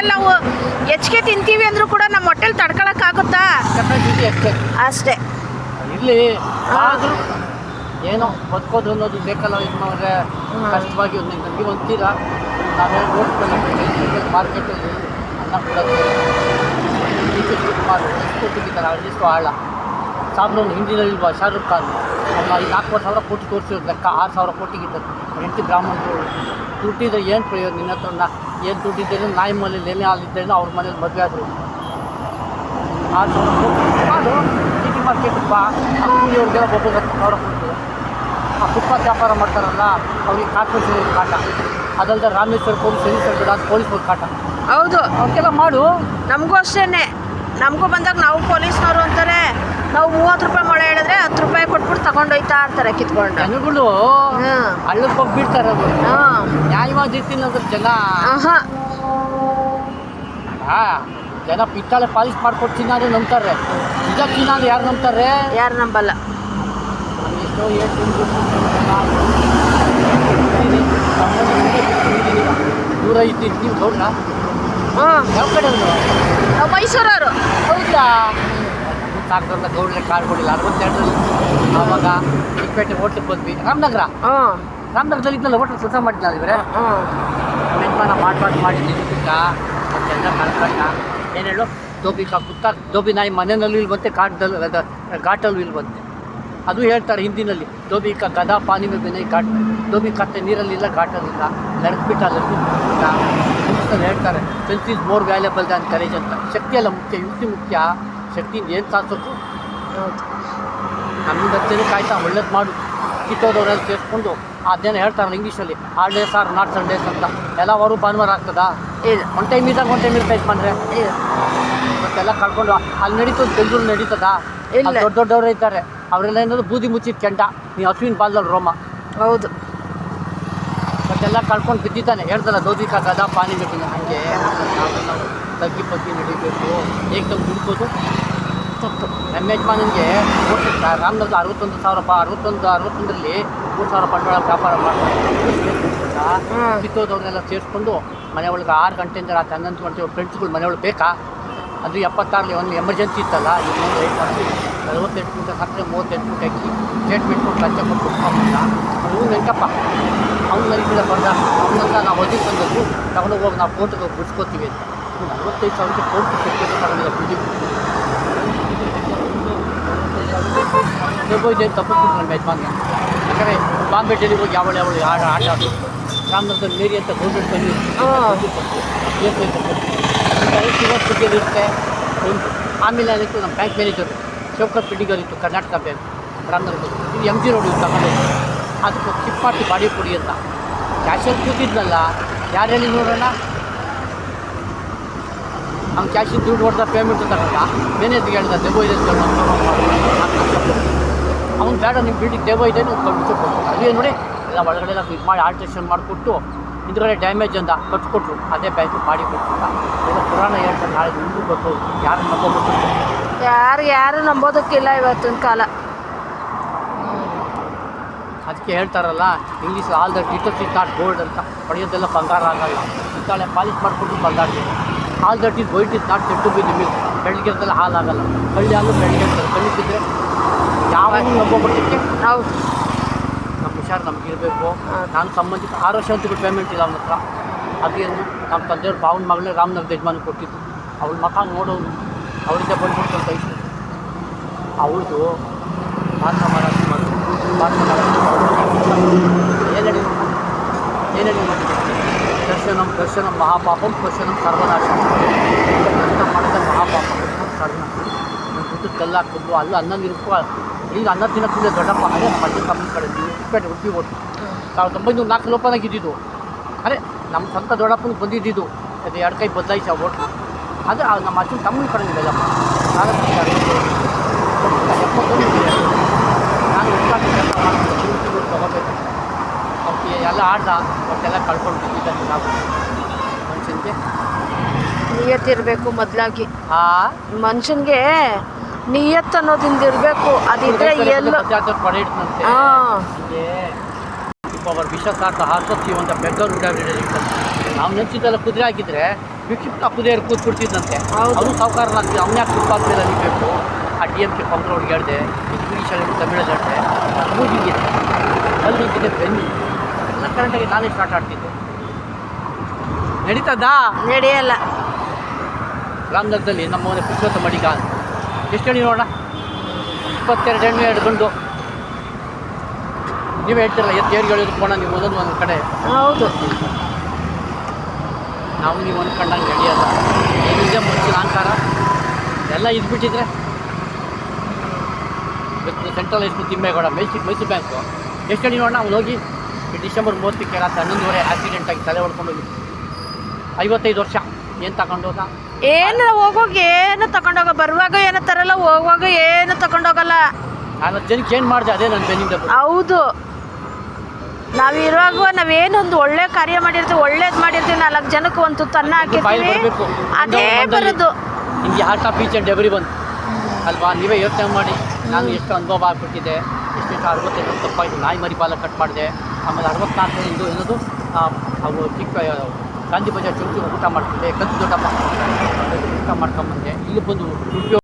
ಆಮೇಲೆ ನಾವು ಹೆಚ್ಚಿಗೆ ತಿಂತೀವಿ ಅಂದ್ರೂ ಕೂಡ ನಮ್ಮ ಹೊಟ್ಟೆಲಿ ತಡ್ಕೊಳಕ್ಕಾಗುತ್ತಾ? ಆಗುತ್ತಾ ಅಷ್ಟೇ. ಇಲ್ಲಿ ಆದರೂ ಏನೋ ಬದುಕೋದು ಅನ್ನೋದು ಬೇಕಲ್ಲ ಇದು ಮಾಡಿದ್ರೆ ಕಷ್ಟವಾಗಿ ಒಂದು ನನಗೆ ಒಂತೀರ ನಾವೇ ಮಾರ್ಕೆಟಲ್ಲಿ ಅನ್ನ ಕೊಡೋದು. ಶಿವಕುಮಾರ್ ಎಷ್ಟು ತೆಗಿತಾರೆ ಅದೆಷ್ಟು ಆಳ. ಸಾಬ್ರವ್ನು ಹಿಂದಿನಲ್ಲಿಲ್ವಾ ಶಾರುಖ್ ಖಾನ್? ಅಲ್ಲ ಈ ನಾಲ್ಕೂವರೆ ಸಾವಿರ ಕೋಟಿ ತೋರಿಸಿರೋದು ಲೆಕ್ಕ, ಆರು ಸಾವಿರ ಕೋಟಿಗಿದ್ದಾರೆ ಹೆಂಡತಿ ಬ್ರಾಹ್ಮಣರು ದುಡ್ಡಿದ್ರೆ ಏನು ಪ್ರಯೋಜನ? ನಿನ್ನ ಹತ್ರ ಏನು ದುಡ್ಡಿದ್ದರೆ ನಾಯಿ ಮನೇಲಿ ಏನೇ ಆಗಿದ್ದೇನೋ ಅವ್ರ ಮನೇಲಿ ಮದುವೆ ಆದರು. ಆರು ಸಾವಿರ ಕೋಟಿ. ಅದು ಸಿಟಿ ಮಾರ್ಕೆಟ್ ಆ ಕೂಲಿಯವ್ರಿಗೆಲ್ಲ ಹತ್ತು ಸಾವಿರ ಕೊಡ್ತೀವಿ ಆ ಫುಟ್ಪಾತ್ ವ್ಯಾಪಾರ ಮಾಡ್ತಾರಲ್ಲ, ಅವ್ರಿಗೆ ಕಾರ್ಪೊರೇಷನ್ ಕಾಟ. ಅದಲ್ಲದೆ ರಾಮೇಶ್ವರ ಪೊಲೀಸ್ ಶನಿಶ್ವರ ಬಿಡ ಪೊಲೀಸ್ ಕಾಟ. ಹೌದು, ಅವ್ರಿಗೆಲ್ಲ ಮಾಡು. ನಮಗೂ ಅಷ್ಟೇನೆ. ನಮಗೂ ಬಂದಾಗ ನಾವು ಪೊಲೀಸ್ನವರು ಅಂತಾರೆ. ನಾವು ಮೂವತ್ತು ರೂಪಾಯಿ ಮೊಳೆ ಹೇಳಿದ್ರೆ ಹತ್ತು ರೂಪಾಯಿ ಕೊಟ್ಬಿಟ್ಟು ತಗೊಂಡೋಯ್ತಾ ಇರ್ತಾರೆ ಕಿತ್ಕೊಂಡು. ಜನಗಳು ಹಾಂ. ಹಳ್ಳಕ್ಕೆ ಹೋಗಿ ಬಿಡ್ತಾರೆ ಅದು. ಹಾಂ. ನ್ಯಾಯವಾದ ರೀತಿಯಲ್ಲಿ ಅದ್ರ ಜನ ಜನ ಪಿತ್ತಾಳೆ ಪಾಲಿಶ್ ಮಾಡ್ಕೊಡ್ತೀನಿ ತಿನ್ನೋದು ನಂಬ್ತಾರೆ. ನಿಜ ಚಿನ್ನ ಯಾರು ನಂಬ್ತಾರೆ? ಯಾರು ನಂಬಲ್ಲ. ಎಷ್ಟೋ ದೂರ ಇದ್ದೀನಿ ನೀವು ಗೌಡ್ರ ಹಾಂ. ಯಾವ ಕಡೆ ಮೈಸೂರವರು. ಹೌದಾ? ಸಾಕ್ರಲ್ಲ ಗೌಡ್ರೆ ಕಾರ್ ಕೊಡಿಲ್ಲ ಅರವತ್ತೆರಡರಲ್ಲಿ ಆವಾಗ ಚಿಕ್ಕಪೇಟೆ ಹೋಟ್ಲಿಗೆ ಬಂದ್ವಿ ರಾಮನಗರ. ಹಾಂ. ರಾಮನಗರದಲ್ಲಿ ಇದ್ದಲ್ಲ ಹೋಟ್ಲ್ ಕೆಲಸ ಮಾಡಿದ್ನಲ್ಲ ಇವರೇ? ಹಾಂ ಮಾಡಿ ಮಾಡ್ಬಾರ್ದು ಮಾಡಿ ಮತ್ತೆಲ್ಲ ಕಳ್ಕೊಂಡ. ಏನು ಹೇಳು? ದೋಬಿ ಕಾ ಕುತ್ತ ದೋಬಿ ನಾಯಿ ಮನೆಯಲ್ಲೂ ಇಲ್ಲಿ ಬಂತೆ ಕಾಟದಲ್ಲೂ ಘಾಟಲ್ಲೂ ಇಲ್ಲಿ ಬಂತೆ ಅದು ಹೇಳ್ತಾರೆ ಹಿಂದಿನಲ್ಲಿ ದೋಬಿ ಕಾ ಗದಾ ಪಾನಿ ಮೇ ಬಿನೈ ಘಾಟ್ ದೋಬಿ ಕತ್ತೆ ನೀರಲ್ಲಿಲ್ಲ ಘಾಟಲ್ಲಿಲ್ಲ. ನಡ್ಬಿಟ್ಟ ಇಂಗ್ಲೀಷಲ್ಲಿ ಹೇಳ್ತಾರೆ self is more valuable than courage ಅಂತ. ಶಕ್ತಿ ಅಲ್ಲ ಮುಖ್ಯ ಯುಕ್ತಿ ಮುಖ್ಯ. ಶಕ್ತಿಯಿಂದ ಏನು ಸಾಧಿಸೋದು ಹೌದು ನಮ್ಮಿಂದ ಆಯ್ತಾ ಒಳ್ಳೇದು ಮಾಡು. ಕಿತ್ತೋದವ್ರೆಲ್ಲ ಸೇರಿಸ್ಕೊಂಡು ಅದೇನು ಹೇಳ್ತಾರೆ ಇಂಗ್ಲೀಷಲ್ಲಿ ಡೇಸ್ ಆರ್ ನಾಟ್ ಸಂಡೇಸ್ ಅಂತ. ಎಲ್ಲ ಅವರು ಭಾನುವಾರ ಆಗ್ತದಾ? ಇದು ಒನ್ ಟೈಮ್ ಇದ್ದಾಗ ಒನ್ ಟೈಮ್ ಇರ್ತಾ ಫೈಟ್ ಮಾಡ್ರೆ. ಮತ್ತೆಲ್ಲ ಕಳ್ಕೊಂಡು ಅಲ್ಲಿ ನಡೀತು ಬೆಂಗಳೂರು ನಡೀತದಾ? ಇಲ್ಲ. ದೊಡ್ಡ ದೊಡ್ಡವರು ಇದ್ದಾರೆ. ಅವರೆಲ್ಲ ಏನಾದ್ರು ಬೂದಿ ಮುಚ್ಚಿದ ಕೆಂಡ ನೀ ಹಸುವಿನ ಬಾಲ್ದಲ್ಲಿ ರೋಮ. ಹೌದು. ಮತ್ತೆಲ್ಲ ಕಳ್ಕೊಂಡು ಬಿದ್ದಿದ್ದಾನೆ. ಹೇಳ್ದಲ್ಲ ದೋದಿ ಗದಾ ಪಾನಿ ಬೇಕು ಹಂಗೆ. ತಗ್ಗಿ ಪಗ್ಗಿ ನಡಿಬೇಕು. ಏಕದಮ್ ದುಡ್ಕೋದು ತಪ್ಪು. ನಮ್ಮ ಯಜಮಾನನಿಗೆ ರಾಮನಗರ ಅರವತ್ತೊಂದು ಸಾವಿರ ರೂಪಾಯಿ ಅರವತ್ತೊಂದು ಅರವತ್ತೊಂದರಲ್ಲಿ ಮೂರು ಸಾವಿರ ಬಂಡವಾಳ ವ್ಯಾಪಾರ ಮಾಡ್ತಾರೆ. ಕಿತ್ತೋದವ್ರನ್ನೆಲ್ಲ ಸೇರಿಸ್ಕೊಂಡು ಮನೆ ಒಳಗೆ ಆರು ಗಂಟೆಯಿಂದ ರಾತ್ರಿ ಹನ್ನೊಂದು ಗಂಟೆ ಫ್ರೆಂಡ್ಸ್ಗಳು ಮನೆ ಒಳಗೆ ಬೇಕಾ? ಅದು ಎಪ್ಪತ್ತಾರಲಿ ಒಂದು ಎಮರ್ಜೆನ್ಸಿ ಇತ್ತಲ್ಲ ಇನ್ನೊಂದು ರೇಟ್ ಮಾಡಿ ನಲವತ್ತೆಂಟು ಮೂಟ ಸಕ್ಕರೆ ಮೂವತ್ತೆಂಟು ಮೂಟ ಅಕ್ಕಿ ಸ್ಟೇಟ್ಮೆಂಟ್ ಕೊಟ್ಟು ಲಂಚ ಕೊಟ್ಟು ಕೊಟ್ಕೊಂಬಂದ ಅವನು ನೆಂಟಪ್ಪ ಅವ್ನು ನನಗಿಲ್ಲ ಬಂದ ಅವನ್ನ ನಾವು ಒದಗಿ ಬಂದದ್ದು ತಗೊಂಡು ಹೋಗಿ ನಾವು ಕೋರ್ಟ್ಗೆ ಹೋಗಿ ಬಿಡ್ಸ್ಕೊತೀವಿ ಅಂತ. ಇವ್ನು ಅರವತ್ತೈದು ಸಾವಿರಕ್ಕೆ ಕೋರ್ಟ್ ತಗೊಂಡಿದೆ ತಗೊಂಡಿಲ್ಲ ಬಿಡಿ ಹೋಯ್ತು ಅಂತ ತಪ್ಪಿಸ್ಬಿಟ್ಟು ನನ್ನ ಯಜಮಾನ್ಗೆ. ಯಾಕಂದರೆ ಬಾಂಬೆ ಡೆಲ್ಲಿ ಹೋಗಿ ಯಾವಳು ಯಾವಳು ಆಟ ಆಟ ಆಡೋದು ರಾಮನಗರದ ಮೇರಿ ಅಂತ ಗೌರ್ಮೆಂಟ್ ಬಂದು ಇರುತ್ತೆ. ಒಂದು ಆಮೇಲೆ ಅದಕ್ಕೆ ನಮ್ಮ ಬ್ಯಾಂಕ್ ಮ್ಯಾನೇಜರು ಶೌಕತ್ ಪಿಡಿಗರ್ ಇತ್ತು ಕರ್ನಾಟಕ ಬ್ಯಾಂಕ್ ರಾಮನಗರದಲ್ಲಿ ಇದು ಎಂ ಜಿ ರೋಡ್ ಇತ್ತು ಆಮೇಲೆ ಅದಕ್ಕೆ ಚಿಪ್ಪಾಟಿ ಬಾಡಿ ಕೊಡಿ ಅಂತ. ಕ್ಯಾಶಲ್ಲಿ ಕೂತಿದ್ನಲ್ಲ ಯಾರು ಹೇಳಿ ನೋಡೋಣ? ಅವ್ನು ಕ್ಯಾಶಿನ ದುಡ್ಡು ಹೊಡೆದ ಪೇಮೆಂಟ್ ತಗೊಂಡ ಎದ್ದು ಹೇಳ್ದ ದೆಬೋ ಇದೆ ಅವ್ನು ಬೇಡ ನಿಮ್ಮ ಬಿಲ್ಡಿಂಗ್ ದೆಬೋ ಇದೆ ನೀವು ಕಳ್ಸಿ ಕೊಟ್ಟು ಅದೇ ನೋಡಿ ಎಲ್ಲ ಒಳಗಡೆ ಎಲ್ಲ ಇದು ಮಾಡಿ ಆಲ್ಟ್ರೇಷನ್ ಮಾಡಿಕೊಟ್ಟು ಹಿಂದ್ಗಡೆ ಡ್ಯಾಮೇಜ್ ಅಂತ ಕಟ್ಸ್ಕೊಟ್ರು ಅದೇ ಬ್ಯಾಂಕ್ ಮಾಡಿ ಕೊಟ್ಟಿಲ್ಲ ಎಲ್ಲ ಪುರಾಣ ಹೇಳ್ತಾರೆ ನಾಳೆ ನಿಮಗೂ ಗೊತ್ತು ಯಾರು ನಂಬೋಬೇಕು ಯಾರು ಯಾರು ನಂಬೋದಕ್ಕಿಲ್ಲ ಇವತ್ತಿನ ಕಾಲ ಅದಕ್ಕೆ ಹೇಳ್ತಾರಲ್ಲ English all the is not gold ಅಂತ. ಪಡೆಯೋದೆಲ್ಲ ಬಂಗಾರ ಆಗಲ್ಲ. ಇತ್ತಾಳೆ ಪಾಲಿಶ್ ಮಾಡಿಕೊಟ್ಟು ಬಂಗಾರ all that is white is not set to be limit ಬೆಳಗ್ಗೆ ಹಾಲಾಗಲ್ಲ ಹಳ್ಳಿ ಹಾಲು ಬೆಳಗ್ಗೆ ಇರ್ತದೆ ಕಣ್ಣಿದ್ದರೆ ಯಾವ ನಂಬೋಬಿಟ್ಟಕ್ಕೆ ನಾವು ನಮ್ಮ ಹುಷಾರು ನಮ್ಗೆ ಇರಬೇಕು ಹಾಂ. ನಾನು ಸಂಬಂಧಿತ ಆರು ವರ್ಷ ಅಂತ ಪೇಮೆಂಟ್ ಇಲ್ಲ ಅವನ ಹತ್ರ. ಅದೇನು ನಮ್ಮ ತಂದೆಯವ್ರ ಭಾವನ ಮಗಳೇ ರಾಮನಗರ ಯಜಮಾನ ಕೊಟ್ಟಿದ್ದು. ಅವ್ಳ ಮಕ ನೋಡೋನು ಅವಳಿಂದ ಬಂದ್ಬಿಟ್ಟು ಅಂತ ಇತ್ತು ಅವಳದು ಮಾತ್ರ ಮಾರಾಟ ಮಾತು ಮಾತ್ರ ದರ್ಶನಂ ಮಹಾಪಾಪಂ, ದರ್ಶನಂ ಸರ್ವನಾಶ ದರ್ಶನ ಮಾಡಿದ ಮಹಾಪಾಪ. ಸರ್ವನಾಶ ನನ್ನ ದುಡ್ಡು ಕಲ್ಲಾಕಿದ್ದು ಅಲ್ಲ ಅನ್ನ ನಿರ್ಕೋ ಈಗ ಅನ್ನ ತಿನ್ನಕ್ಕಿಂತ ದೊಡ್ಡಪ್ಪ ಅದೇ ನಮ್ಮ ಅಜ್ಜಿ ತಮ್ಮ ಕಡೆ ಉಪ್ಪಿಪೇಟೆ ಉಡುಪಿ ಸಾವಿರದ ಒಂಬೈನೂರ ನಾಲ್ಕು ಲೋಪನಾಗಿದ್ದಿದ್ದು ಅರೆ ನಮ್ಮ ಸ್ವಂತ ದೊಡ್ಡಪ್ಪನಿಗೆ ಬಂದಿದ್ದಿದ್ದು. ಅದು ಎರಡು ಕೈ ಬದಲಾಯಿಸಿ ಆ ಓಟ್ಲು ಅದು ನಮ್ಮ ಅಜ್ಜನ ತಮ್ಮನ ಕಡೆ ಇದೆಲ್ಲಪ್ಪ ನಾಲ್ಕು ಎಪ್ಪತ್ತೊಂದು. ನಾನು ತೊಗೋಬೇಕು. ಅವ್ರಿಗೆ ಎಲ್ಲ ಆಡ್ದ. ಒಟ್ಟೆಲ್ಲ ಕಳ್ಕೊಂಡು ಬಿದ್ದಿದ್ದಾನೆ ನಾವು ಮನುಷ್ಯನಿಗೆ ನಿಯತ್ತಿರಬೇಕು ಮೊದಲಾಗಿ. ಆ ಮನುಷ್ಯನಿಗೆ ನಿಯತ್ ಅನ್ನೋದಿಂದ ಇರಬೇಕು ಅದಿದ್ರೆ ಎಲ್ಲ ಹಾಂ. ಒಬ್ಬ ವಿಷ ಸಾಕ ಹಾಕೋತೀವಿ ಅಂತ ಬೆಂಗಳೂರು ನಾವು ನೆನ್ಸಿದ್ದೆಲ್ಲ ಕುದುರೆ ಹಾಕಿದ್ರೆ ವಿಕ್ಷಿಪ್ತ ಕುದುರೆ ಕೂತ್ಬಿಡ್ತಿದ್ದಂತೆ ಹೌದು. ಅವರು ಸಾವುಕಾರನಾಗ್ತಿ ಅವನೇ ಯಾಕೆ ಫುಟ್ಪಾತ್ ಮೇಲೆ ಆ ಡಿ ಎಂ ಕೆ ಪಂಕ್ರವ್ರಿಗೆ ಹೇಳಿದೆ ಇಂಗ್ಲೀಷಲ್ಲಿ ತಮಿಳಲ್ಲಿ ಹೇಳಿದೆ ಮೂಗಿಗೆ ಅಲ್ಲಿ ನಿಂತಿದ್ದೆ ಬೆನ್ನು. ಎಲ್ಲ ಕರೆಂಟಾಗಿ ನಾನೇ ಸ್ಟಾರ್ಟ್ ಆಡ್ತಿದ್ದೆ ನಡೀತದಾ? ನಡೆಯಲ್ಲ. ರಾಮನಗರದಲ್ಲಿ ನಮ್ಮ ಮನೆ ಪುಷ್ಪತ ಮಡಿಗ ಎಷ್ಟು ಹೇಳಿ ನೋಡೋಣ? ಇಪ್ಪತ್ತೆರಡು ಹೆಣ್ಣು ಎರಡು ಗಂಡು. ನೀವು ಹೇಳ್ತಿರಲ್ಲ ಎತ್ತು ಏರಿಗೆ ಹೇಳಿದ್ರು ಕೋಣ ನೀವು ಓದೋದು ಒಂದು ಕಡೆ. ಹೌದು. ನಾವು ನೀವು ಅಂದ್ಕೊಂಡಂಗೆ ನಡೆಯಲ್ಲ. ಏನಿದೆ ಮುಂಚಿನ ಅಹಂಕಾರ? ಎಲ್ಲ ಇದ್ಬಿಟ್ಟಿದ್ರೆ? ಇವತ್ತು central high school Thimmegowda Mysuru Mysuru bank. ಎಷ್ಟು ಹೇಳಿ ನೋಡೋಣ ಅವ್ನು ಹೋಗಿ. ಡಿಸೆಂಬರ್ ಮೂವತ್ತಕ್ಕೆ ರಾತ್ರಿ ಹನ್ನೊಂದುವರೆ ಆಕ್ಸಿಡೆಂಟ್ ಆಗಿ ತಲೆ ಹೊಡ್ಕೊಂಡು ಹೋಗಿ. ಐವತ್ತೈದು ವರ್ಷ. ಏನು ತಗೊಂಡೋದ ಏನು ಹೋಗೋಗ ಏನು ತಗೊಂಡೋಗ ಬರುವಾಗ ಏನು ತರಲ್ಲ ಹೋಗುವಾಗ ಏನು ತಗೊಂಡೋಗಲ್ಲ. ನಾನು ಜನಕ್ಕೆ ಏನು ಮಾಡಿದೆ? ಅದೇ ನನ್ನ ಬೆನ್ನಿಂದ. ಹೌದು. ನಾವಿರುವಾಗ ನಾವೇನೊಂದು ಒಳ್ಳೆ ಕಾರ್ಯ ಮಾಡಿರ್ತೀವಿ ಒಳ್ಳೇದು ಮಾಡಿರ್ತೀವಿ ನಾಲ್ಕು ಜನಕ್ಕೆ ಒಂದು ತನ್ನ ಹಾಕಿರ್ತೀವಿ. ಅದೇ ಬರೋದು. ನಿಮ್ಗೆ heart of each and every ಬಂತು? ಅಲ್ವಾ? ನೀವೇ ಯೋಚನೆ ಮಾಡಿ. ನಾನು ಎಷ್ಟು ಅನುಭವ ಆಗ್ಬಿಟ್ಟಿದೆ ಎಷ್ಟು ಅರವತ್ತೆರಡು ತಪ್ಪಾಯಿತು. ನಾಯಿ ಮರಿ ಬಾಲ ಕಟ್ ಮಾಡಿದೆ. ಆಮೇಲೆ ಅರವತ್ನಾಲ್ಕು ಇದು ಏನದು ಅವು ಚಿಕ್ಕ ಗಾಂಧಿ ಬಜಾರ್ ಚೌಕಿ ಊಟ ಮಾಡ್ತಿದ್ದೆ ಕದ್ದು ದೊಡ್ಡಪ್ಪ ಊಟ ಮಾಡ್ಕೊಂಬಂದೆ. ಇಲ್ಲಿ ಬಂದು ಉಡುಪಿ